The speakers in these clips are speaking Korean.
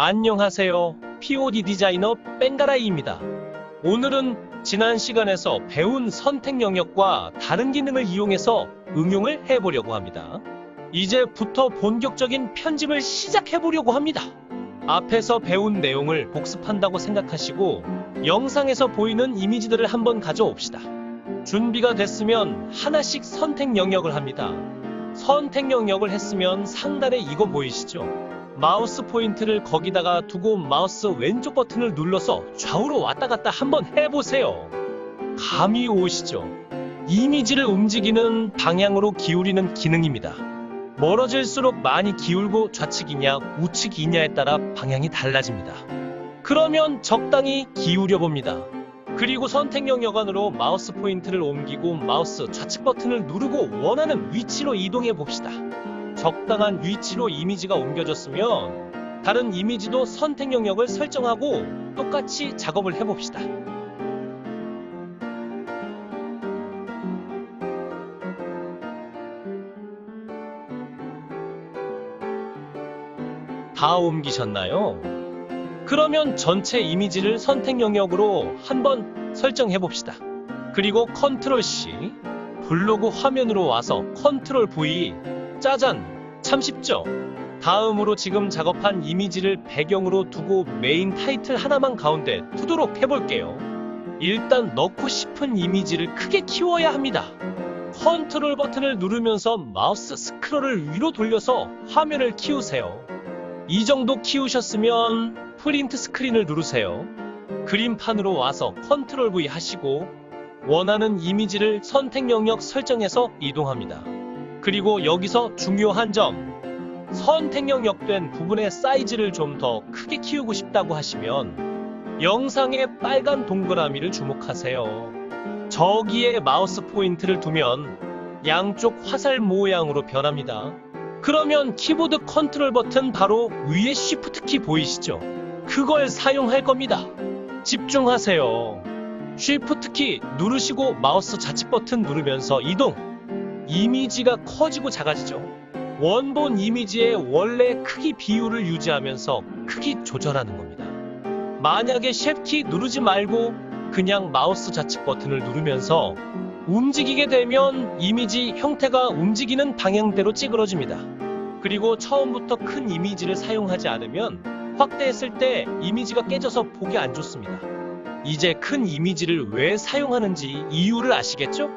안녕하세요. POD 디자이너 뺑가라이입니다. 오늘은 지난 시간에서 배운 선택 영역과 다른 기능을 이용해서 응용을 해보려고 합니다. 이제부터 본격적인 편집을 시작해보려고 합니다. 앞에서 배운 내용을 복습한다고 생각하시고 영상에서 보이는 이미지들을 한번 가져옵시다. 준비가 됐으면 하나씩 선택 영역을 합니다. 선택 영역을 했으면 상단에 이거 보이시죠? 마우스 포인트를 거기다가 두고 마우스 왼쪽 버튼을 눌러서 좌우로 왔다 갔다 한번 해보세요. 감이 오시죠? 이미지를 움직이는 방향으로 기울이는 기능입니다. 멀어질수록 많이 기울고 좌측이냐 우측이냐에 따라 방향이 달라집니다. 그러면 적당히 기울여 봅니다. 그리고 선택 영역 안으로 마우스 포인트를 옮기고 마우스 좌측 버튼을 누르고 원하는 위치로 이동해 봅시다. 적당한 위치로 이미지가 옮겨졌으면 다른 이미지도 선택 영역을 설정하고 똑같이 작업을 해봅시다. 다 옮기셨나요? 그러면 전체 이미지를 선택 영역으로 한번 설정해 봅시다. 그리고 컨트롤 C 블로그 화면으로 와서 컨트롤 V 짜잔 참 쉽죠? 다음으로 지금 작업한 이미지를 배경으로 두고 메인 타이틀 하나만 가운데 두도록 해볼게요. 일단 넣고 싶은 이미지를 크게 키워야 합니다. 컨트롤 버튼을 누르면서 마우스 스크롤을 위로 돌려서 화면을 키우세요. 이 정도 키우셨으면 프린트 스크린을 누르세요. 그림판으로 와서 컨트롤 V 하시고 원하는 이미지를 선택 영역 설정해서 이동합니다. 그리고 여기서 중요한 점 선택 영역된 부분의 사이즈를 좀 더 크게 키우고 싶다고 하시면 영상의 빨간 동그라미를 주목하세요. 저기에 마우스 포인트를 두면 양쪽 화살 모양으로 변합니다. 그러면 키보드 컨트롤 버튼 바로 위에 쉬프트 키 보이시죠? 그걸 사용할 겁니다. 집중하세요. 쉬프트 키 누르시고 마우스 좌측 버튼 누르면서 이동. 이미지가 커지고 작아지죠. 원본 이미지의 원래 크기 비율을 유지하면서 크기 조절하는 겁니다. 만약에 쉐프키 누르지 말고 그냥 마우스 좌측 버튼을 누르면서 움직이게 되면 이미지 형태가 움직이는 방향대로 찌그러집니다. 그리고 처음부터 큰 이미지를 사용하지 않으면 확대했을 때 이미지가 깨져서 보기 안 좋습니다. 이제 큰 이미지를 왜 사용하는지 이유를 아시겠죠?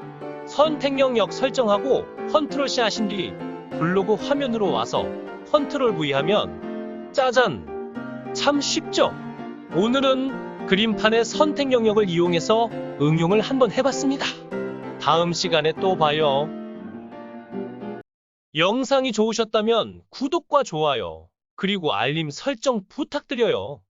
선택 영역 설정하고 컨트롤 C 하신 뒤 블로그 화면으로 와서 컨트롤 V 하면 짜잔! 참 쉽죠? 오늘은 그림판의 선택 영역을 이용해서 응용을 한번 해봤습니다. 다음 시간에 또 봐요. 영상이 좋으셨다면 구독과 좋아요, 그리고 알림 설정 부탁드려요.